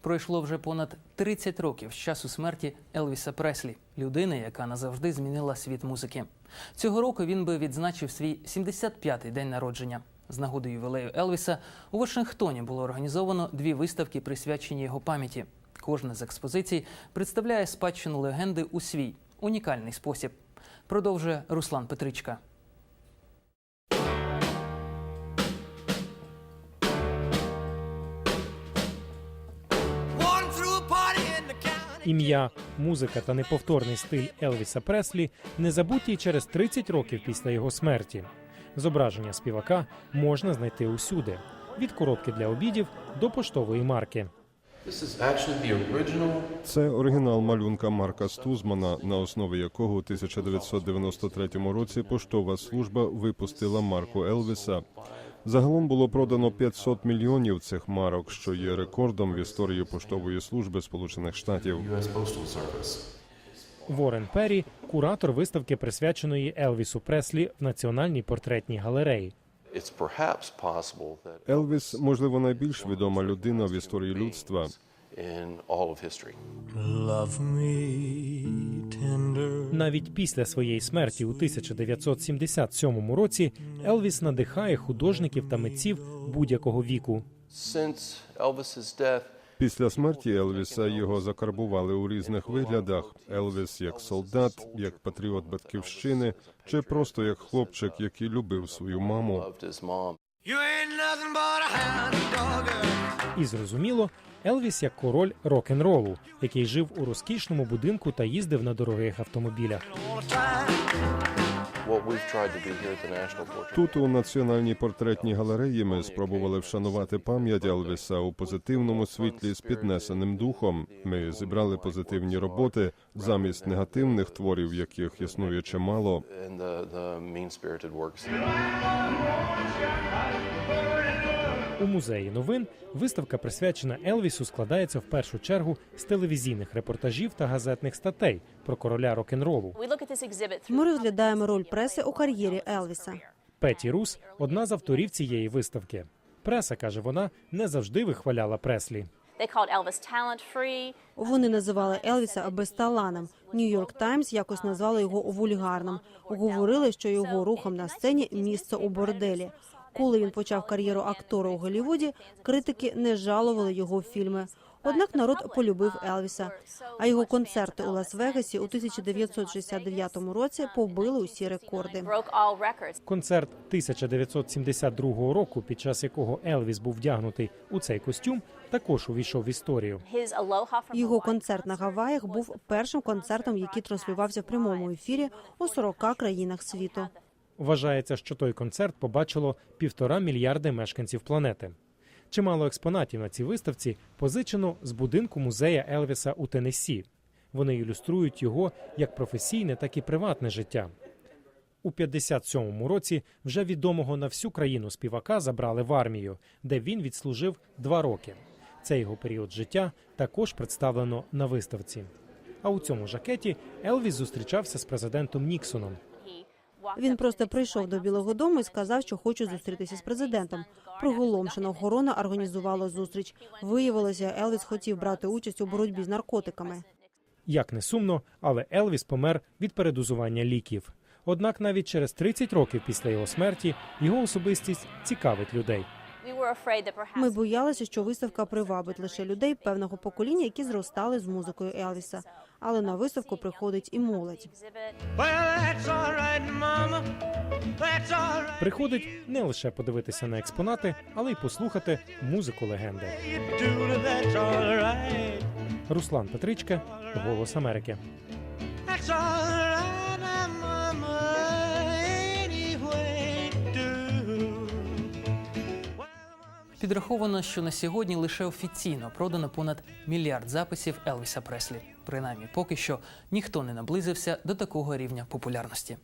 Пройшло вже понад 30 років з часу смерті Елвіса Преслі, людини, яка назавжди змінила світ музики. Цього року він би відзначив свій 75-й день народження. З нагоди ювілею Елвіса у Вашингтоні було організовано дві виставки, присвячені його пам'яті. Кожна з експозицій представляє спадщину легенди у свій унікальний спосіб. Продовжує Руслан Петричка. Ім'я, музика та неповторний стиль Елвіса Преслі не забуті через 30 років після його смерті. Зображення співака можна знайти усюди від коробки для обідів до поштової марки. Це оригінал малюнка Марка Стузмана, на основі якого у 1993 році поштова служба випустила марку Елвіса. Загалом було продано 500 мільйонів цих марок, що є рекордом в історії поштової служби Сполучених Штатів. Ворен Перрі куратор виставки, присвяченої Елвісу Преслі в Національній портретній галереї. Елвіс, можливо, найбільш відома людина в історії людства. Love me. Навіть після своєї смерті у 1977 році Елвіс надихає художників та митців будь-якого віку. Після смерті Елвіса його закарбували у різних виглядах: Елвіс як солдат, як патріот батьківщини, чи просто як хлопчик, який любив свою маму. І зрозуміло, Елвіс як король рок-н-ролу, який жив у розкішному будинку та їздив на дорогих автомобілях. Тут у національній портретній галереї ми спробували вшанувати пам'ять Елвіса у позитивному світлі з піднесеним духом. Ми зібрали позитивні роботи замість негативних творів, яких існує чимало. У музеї новин виставка, присвячена Елвісу, складається в першу чергу з телевізійних репортажів та газетних статей про короля this exhibit through Ми розглядаємо роль преси у кар'єрі Елвіса. Петі Рус одна з авторів цієї виставки. Преса каже, вона не завжди вихваляла Преслі. Вони називали Елвіса безталаном. Нью-Йорк Таймс якось назвали його вульгарним. Говорили, що його рухом на сцені місце у борделі. Коли він почав кар'єру актора у Голлівуді, критики не жалували його фільми. Однак народ полюбив Елвіса. А його концерти у Лас-Вегасі у 1969 році побили усі рекорди. Концерт 1972 року, під час якого Елвіс був вдягнутий у цей костюм, також увійшов в історію. Його концерт на Гаваях був першим концертом, який транслювався в прямому ефірі у 40 країнах світу. Вважається, що той концерт побачило півтора мільярди мешканців планети. Чимало експонатів на цій виставці позичено з будинку музея Елвіса у Теннессі. Вони ілюструють його як професійне, так і приватне життя. У 57-му році вже відомого на всю країну співака забрали в армію, де він відслужив два роки. Цей його період життя також представлено на виставці. А у цьому жакеті Елвіс зустрічався з президентом Ніксоном. Він просто прийшов до Білого Дому і сказав, що хоче зустрітися з президентом. Приголомшена охорона організувала зустріч. Виявилося, Елвіс хотів брати участь у боротьбі з наркотиками. Як не сумно, але Елвіс помер від передозування ліків. Однак навіть через 30 років після його смерті його особистість цікавить людей. We were afraid that perhaps Ми боялися, що виставка привабить лише людей певного покоління, які зростали з музикою Елвіса. Але на виставку приходить і молодь. Приходить не лише подивитися на експонати, але й послухати музику легенди. Руслан Петричка, Голос Америки. Підраховано, що на сьогодні лише офіційно продано понад мільярд записів Елвіса Преслі. Принаймні, поки що ніхто не наблизився до такого рівня популярності.